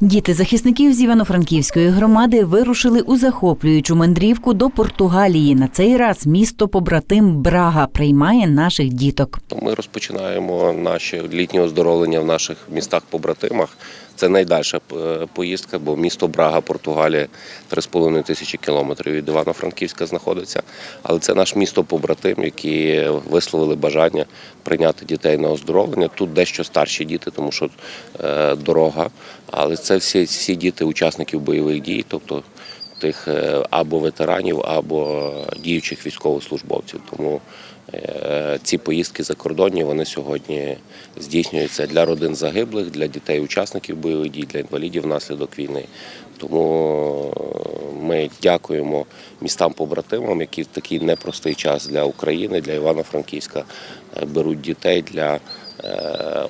Діти захисників з Івано-Франківської громади вирушили у захоплюючу мандрівку до Португалії. На цей раз місто побратим Брага приймає наших діток. Ми розпочинаємо наші літні оздоровлення в наших містах-побратимах. Це найдальша е, поїздка, бо місто Брага, Португалія 3,5 тисячі кілометрів від Івано-Франківська знаходиться. Але це наш місто-побратим, які висловили бажання прийняти дітей на оздоровлення. Тут дещо старші діти, тому що е, дорога. Але це всі, всі діти учасників бойових дій, тобто тих е, або ветеранів, або діючих військовослужбовців. Тому е, ці поїздки закордонні вони сьогодні здійснюються для родин загиблих, для дітей учасників бойових дій, для інвалідів внаслідок війни. Тому е, ми дякуємо містам-побратимам, які в такий непростий час для України, для Івано-Франківська беруть дітей для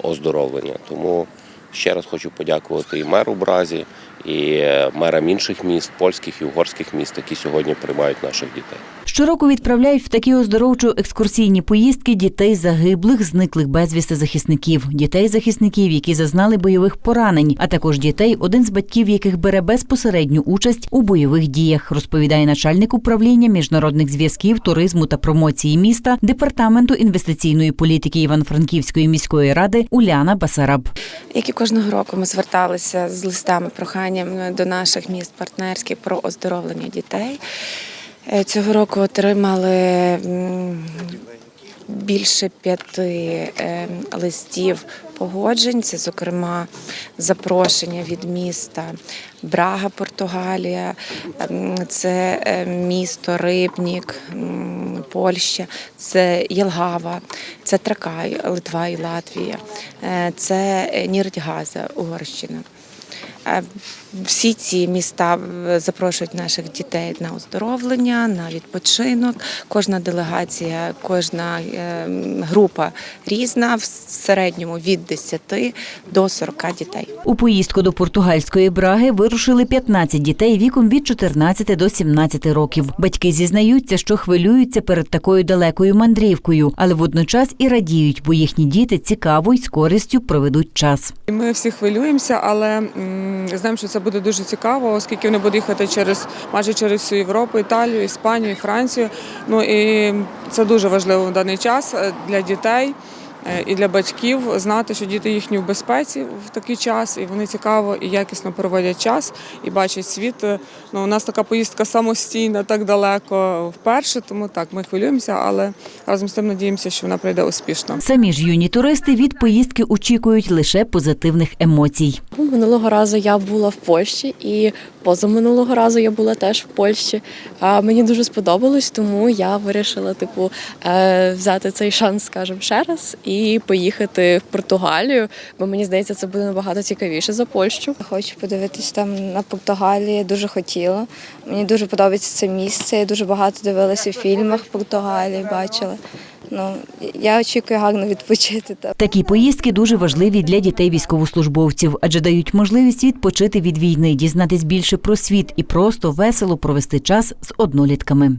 оздоровлення. Тому ще раз хочу подякувати і меру Бразі, і е, мерам інших міст, польських і угорських міст, які сьогодні приймають наших дітей. Щороку відправляють в такі оздоровчо-екскурсійні поїздки дітей загиблих, зниклих безвісти захисників, дітей захисників, які зазнали бойових поранень, а також дітей, один з батьків яких бере безпосередню участь у бойових діях, розповідає начальник управління міжнародних зв'язків, туризму та промоції міста департаменту інвестиційної політики Івано-Франківської міської ради Уляна Басараб. Як і кожного року ми зверталися з листами, проханням до наших міст партнерських про оздоровлення дітей. Е, Цього року отримали більше п'яти е, листів погоджень. Це, зокрема, запрошення від міста Брага, Португалія, ем, це е, місто Рибнік, Польща, це Єлгава, це Тракай, Литва і Латвія, це Нірдьгаза, Угорщина. Всі ці міста е, запрошують наших дітей на оздоровлення, на відпочинок. Кожна делегація, кожна е, група різна, в середньому від 10 до 40 дітей. У поїздку до португальської браги вирушили 15 дітей віком від 14 до 17 років. Батьки зізнаються, що хвилюються перед такою далекою мандрівкою, але водночас і радіють, бо їхні діти цікаво й з користю проведуть час. Ми всі хвилюємося, але знаємо, що це буде дуже цікаво, оскільки вони будуть їхати через майже через всю Європу, Італію, Іспанію, Францію. Ну і це дуже важливо в даний час е, для дітей. Е, І для батьків знати, що діти їхні в безпеці в такий час, і вони цікаво і якісно проводять час і бачать світ. Е, Ну, у нас така поїздка самостійна, так далеко вперше, тому так ми хвилюємося, але разом з тим надіємося, що вона пройде успішно. Самі ж юні туристи від поїздки очікують лише позитивних емоцій. Минулого разу я була в Польщі і позаминулого разу я була теж в Польщі. А мені дуже сподобалось, тому я вирішила типу е, взяти цей шанс, скажімо, ще раз і поїхати в Португалію, бо мені здається, це буде набагато цікавіше за Польщу. Хочу подивитись там на Португалії, дуже хотіла. Мені дуже подобається це місце. Я дуже багато дивилася в фільмах Португалії, бачила. Ну, я очікую гарно відпочити там. Такі поїздки дуже важливі для дітей військовослужбовців, адже дають можливість відпочити від війни, дізнатись більше про світ і просто весело провести час з однолітками.